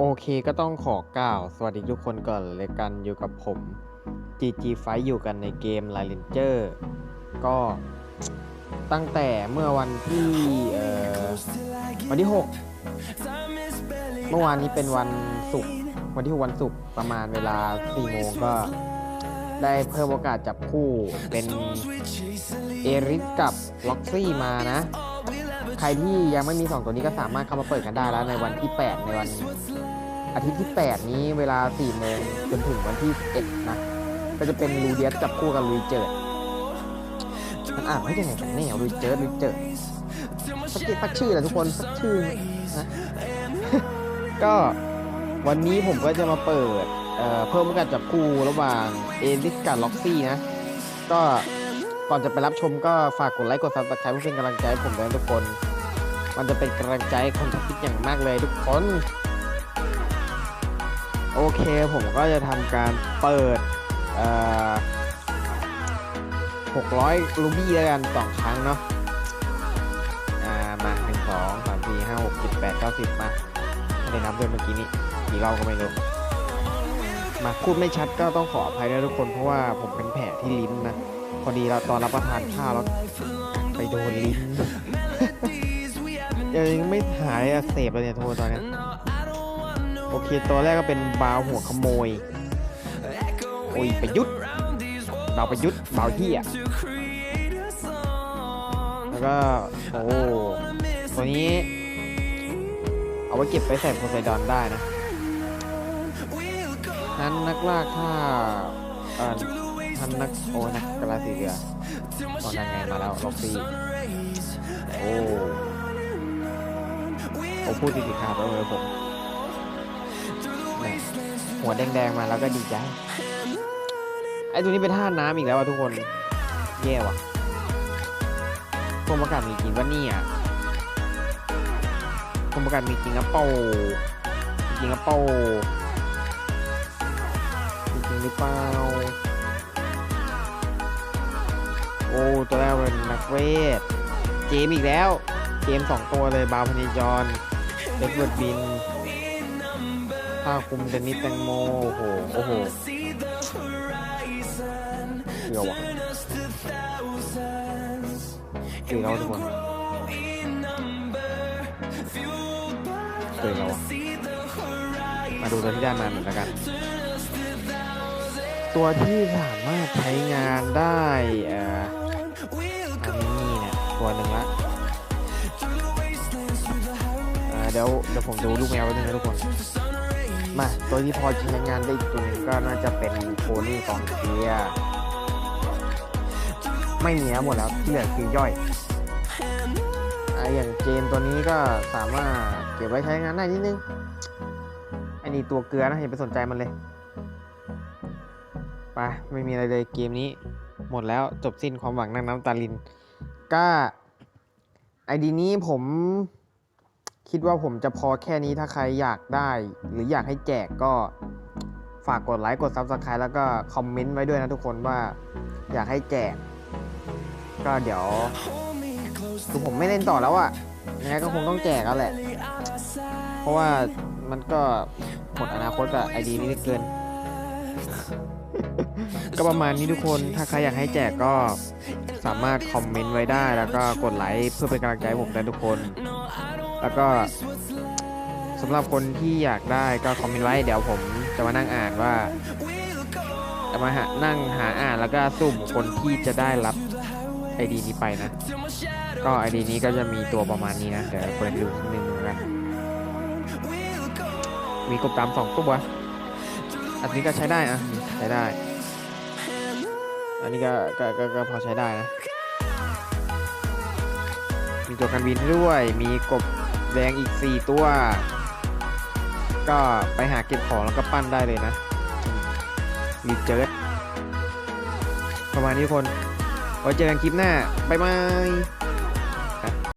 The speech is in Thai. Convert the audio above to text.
โอเคก็ต้องขอกล่าว สวัสดีทุกคนก่อนเลยกันอยู่กับผม GG Fight อยู่กันในเกม l i n e Ranger ก็ตั้งแต่เมื่อวันที่เอ่อวันที่ 6 เมื่อวานนี้เป็นวันศุกร์วันที่6วันศุกร์ประมาณเวลา4โมงก็ได้เพิ่มโอกาสจับคู่เป็นเอริสกับล็อกซี่มานะ ใครที่ยังไม่มี 2 ตัวนี้ก็สามารถเข้ามาเปิดกันได้แล้วในวันที่ 8 ในวันอาทิตย์ที่ 8 นี้เวลา4โมงจนถึงวันที่11นะ ก็จะเป็นลูเดียสจับคู่กับลุยเจิดมันอ่านว่ยังไงกันแน่ลุยเจิดลุยเจิดสักทีสักชื่อแหละทุกคนสักชื่อนะก็วันนี้ผมก็จะมาเปิดเเพิ่มโอกาสจับคู่ระหว่างเอลิสกับล็อกซี่นะ ก็ก่อนจะไปรับชมก็ฝากกดไลค์กดซับสไครป์เพื่อเป็นกำลังใจให้ผมด้วยทุกคน มันจะเป็นกำลังใจคนทักทิศอย่างมากเลยทุกคน โอเคผมก็จะทำการเปิดเอ่อ600ลูบี้แล้วกันสองครั้งเนาะอ่ามาหนึ่งสองสามสี่ห้าหกเจ็ดแปดเก้าสิบมาไม่ได้นับด้วยเมื่อกี้นี้กี่รอบก็ไม่รู้มาพูดไม่ชัดก็ต้องขออภัยด้วยทุกคนเพราะว่าผมเป็นแผลที่ลิ้นนะ พอดีเราตอนรับประทานข้าวแล้วไปโดนลิ้น ยังไม่หายอักเสบเลยเนี่ยโทรตอนเนี้ยโอเคตัวแรกก็เป็นบาวหัวขโมยโอ้ยประยุทธ์บาวประยุทธ์บาวเที่ยแล้วก็โอ้ตัวนี้ เอาไว้เก็บไปใส่โพไซดอนได้นะนั้นนักล่าฆ่าเอ่อท่านนักโอ้นักกราสีเรือตอนนั้นไงมาแล้วล็อกซี่โอ้ ผมพูดติดๆขาดไปเลยผมหม่หัวแดงๆมาแล้วก็ดีใจ ไอ้ตัวนี้เป็นท่าน้ำอีกแล้วอะทุกคน แย่ว่ะพวกประกาศมีจริงว่านี่อะพวกประกาศมีจริงอะเป้าจริงอะเป้าจริงหรือเปล่า โอ้ตัวแรกเป็นนักเวท เกมอีกแล้ว เกมสองตัวเลยบาวพนิจร เล็กเบิร์ดบินผ้าคลุมเดนิสแตงโม โอ้โห โอ้โหเกี่ยวว่ะเกี่ยวแล้วทุกคนเกี่ยววะมาดูตัวที่ได้มาหน่อยล้วกัน ตัวที่สามารถใช้งานได้อ่ออันนี้เนี่ยตัวหนึ่งละ ดี๋ยวเดี๋ยวผมดูลูกแมวไว้ด้วยนะทุกคน มาตัวที่พอใช้งานได้อีกตัวหนึงก็น่าจะเป็นโคนี่กองเชียไม่มีแล้วหมดแล้วที่เหลือคือย่อยอะอย่างเกมตัวนี้ก็สามารถเก็บไว้ใช้งานได้นิดนึงอันนี้ตัวเกลือนะอย่าไปสนใจมันเลยไปไม่มีอะไรเลยเกมนี้ หมดแล้วจบสิ้นความหวังนั่งน้ำตาลิน ก็ไอดีนี้ผม คิดว่าผมจะพอแค่นี้ถ้าใครอยากได้ หรืออยากให้แจกก็ฝากกดไลค์กด Subscribe แล้วก็คอมเมนต์ไว้ด้วยนะทุกคนว่าอยากให้แจก ก็เดี๋ยวคือผมไม่เล่นต่อแล้วอะยังไงก็คงต้องแจกแล้วแหละ เพราะว่ามันก็หมดอนาคตกับไอดีนี้เกิน ก็ประมาณนี้ทุกคน ถ้าใครอยากให้แจกก็สามารถคอมเมนต์ไว้ได้ แล้วก็กดไลค์เพื่อเป็นกำลังใจผมได้ทุกคน แล้วก็สำหรับคนที่อยากได้ก็คอมเมนต์ไว้เดี๋ยวผมจะมานั่งอ่านว่าจะมาหานั่งหาอ่านแล้วก็สุ่มคนที่จะได้รับไอดีนี้ไปนะ ก็ไอดีนี้ก็จะมีตัวประมาณนี้นะ เดี๋ยวเปิดดูนิดนึงกัน มีกบตามสองตัว อันนี้ก็ใช้ได้อะใช้ได้ อันนี้ก็กกก็พอใช้ได้นะ มีตัวกันบินด้วย มีกบ แดงอีก 4 ตัว ก็ไปหาเก็บของแล้วก็ปั้นได้เลยนะมีเจอประมาณนี้ทุกคนไว้เจอกันคลิปหน้า บ๊ายบาย